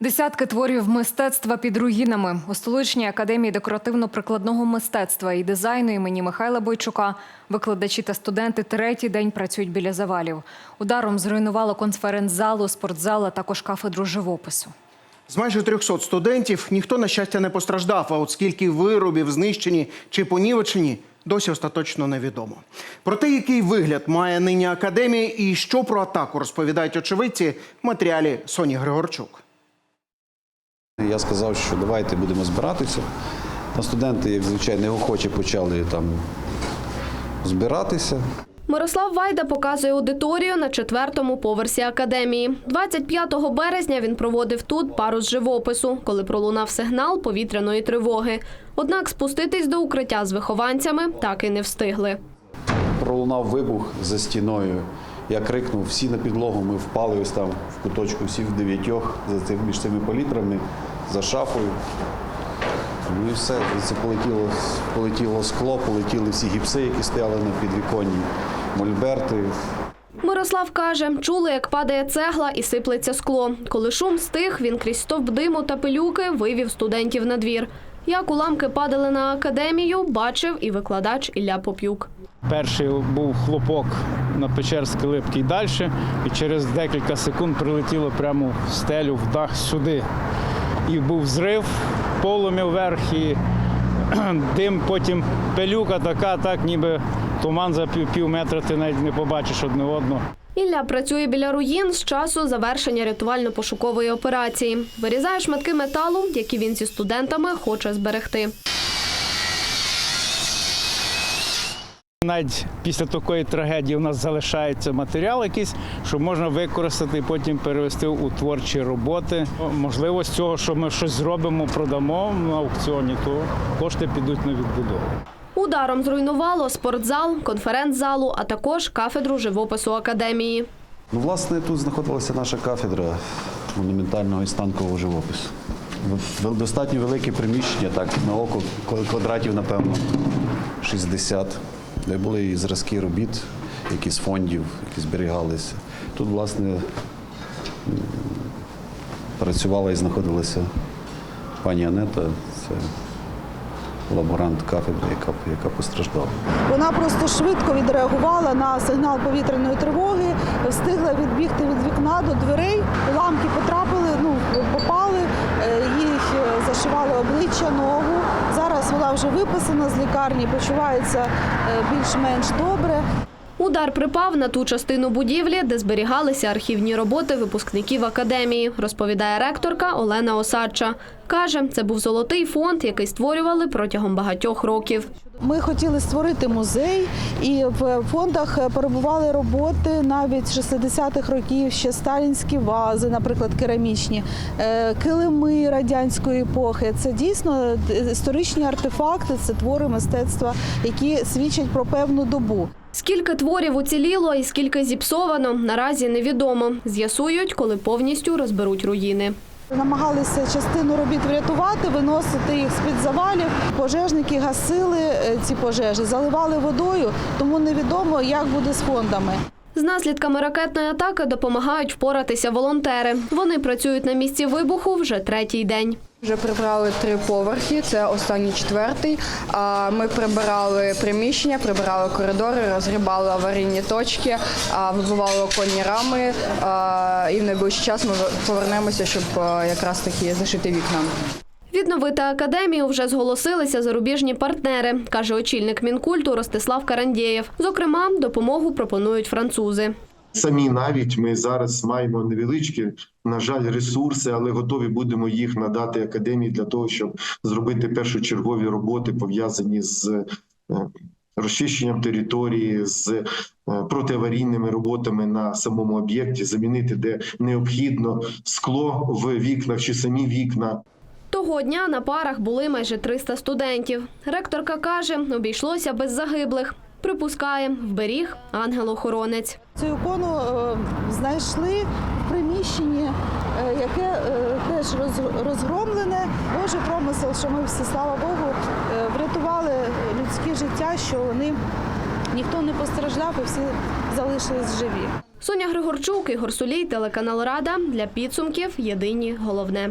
Десятки творів мистецтва під руїнами у столичній академії декоративно-прикладного мистецтва і дизайну імені Михайла Бойчука викладачі та студенти третій день працюють біля завалів. Ударом зруйнувало конференц-залу, спортзал, також кафедру живопису. З майже 300 студентів ніхто, на щастя, не постраждав, а от скільки виробів знищені чи понівечені, досі остаточно невідомо. Про те, який вигляд має нині академія і що про атаку розповідають очевидці в матеріалі Соні Григорчук. Я сказав, що давайте будемо збиратися. Та студенти, як звичайно, неохоче почали там збиратися. Мирослав Вайда показує аудиторію на четвертому поверсі академії. 25 березня він проводив тут пару з живопису, коли пролунав сигнал повітряної тривоги. Однак спуститись до укриття з вихованцями так і не встигли. Пролунав вибух за стіною. Я крикнув, всі на підлогу, ми впали ось там в куточку, всі в дев'ятьох за цим, між цими палітрами, за шафою. Ну і все, це полетіло, полетіло скло, полетіли всі гіпси, які стояли на підвіконні, мольберти. Мирослав каже, чули, як падає цегла і сиплеться скло. Коли шум стих, він крізь стовп диму та пилюки вивів студентів на двір. Як уламки падали на академію, бачив і викладач Ілля Поп'юк. Перший був хлопок на Печерській липкій далі, і через декілька секунд прилетіло прямо в стелю, в дах сюди. І був зрив, полум'я вверх, і дим, потім пилюка така, так ніби туман за пів, метра, ти навіть не побачиш одне одного. Ілля працює біля руїн з часу завершення рятувально-пошукової операції. Вирізає шматки металу, які він зі студентами хоче зберегти. Навіть після такої трагедії у нас залишається матеріал якийсь, що можна використати і потім перевести у творчі роботи. Можливо, з цього, що ми щось зробимо, продамо на аукціоні, то кошти підуть на відбудову. Ударом зруйнувало спортзал, конференц-залу, а також кафедру живопису академії. Ну, власне, тут знаходилася наша кафедра монументального і станкового живопису. Достатньо велике приміщення, так, на око квадратів, напевно, 60, де були і зразки робіт, які з фондів, які зберігалися. Тут, власне, працювала і знаходилася пані Анета, це лаборант кафедри, яка, яка постраждала. Вона просто швидко відреагувала на сигнал повітряної тривоги, встигла відбігти від вікна до дверей. Уламки потрапили, ну попали, е, їх е, зашивали обличчя, ногу. Зараз вона вже виписана з лікарні, почувається е, більш-менш добре. Удар припав на ту частину будівлі, де зберігалися архівні роботи випускників академії, розповідає ректорка Олена Осадча. Каже, це був золотий фонд, який створювали протягом багатьох років. Ми хотіли створити музей, і в фондах перебували роботи навіть 60-х років, ще сталінські вази, наприклад, керамічні, е, килими радянської епохи. Це дійсно історичні артефакти, це твори мистецтва, які свідчать про певну добу. Скільки творів уціліло і скільки зіпсовано, наразі невідомо. З'ясують, коли повністю розберуть руїни. Намагалися частину робіт врятувати, виносити їх з-під завалів. Пожежники гасили е, ці пожежі, заливали водою, тому невідомо, як буде з фондами. З наслідками ракетної атаки допомагають впоратися волонтери. Вони працюють на місці вибуху вже третій день. Вже прибрали три поверхи, це останній четвертий. Ми прибирали приміщення, прибирали коридори, розгрібали аварійні точки, вибивали оконні рами. І в найближчий час ми повернемося, щоб якраз таки зашити вікна. Відновити академію вже зголосилися зарубіжні партнери, каже очільник мінкульту Ростислав Карандєєв. Зокрема, допомогу пропонують французи. Самі навіть ми зараз маємо невеличкі, на жаль, ресурси, але готові будемо їх надати академії для того, щоб зробити першочергові роботи пов'язані з е, розчищенням території, з е, протиаварійними роботами на самому об'єкті, замінити де необхідно скло в вікнах чи самі вікна. Того дня на парах були майже 300 студентів. Ректорка каже, обійшлося без загиблих. Припускає, вберіг ангел-охоронець. Цю ікону е, знайшли в приміщенні, е, яке е, теж роз- розгромлене. Божий промисел, що ми всі, слава Богу, врятували людське життя, що вони ніхто не постраждав і всі залишились живі. Соня Григорчук, Ігор Сулій, телеканал Рада. Для підсумків єдині головне.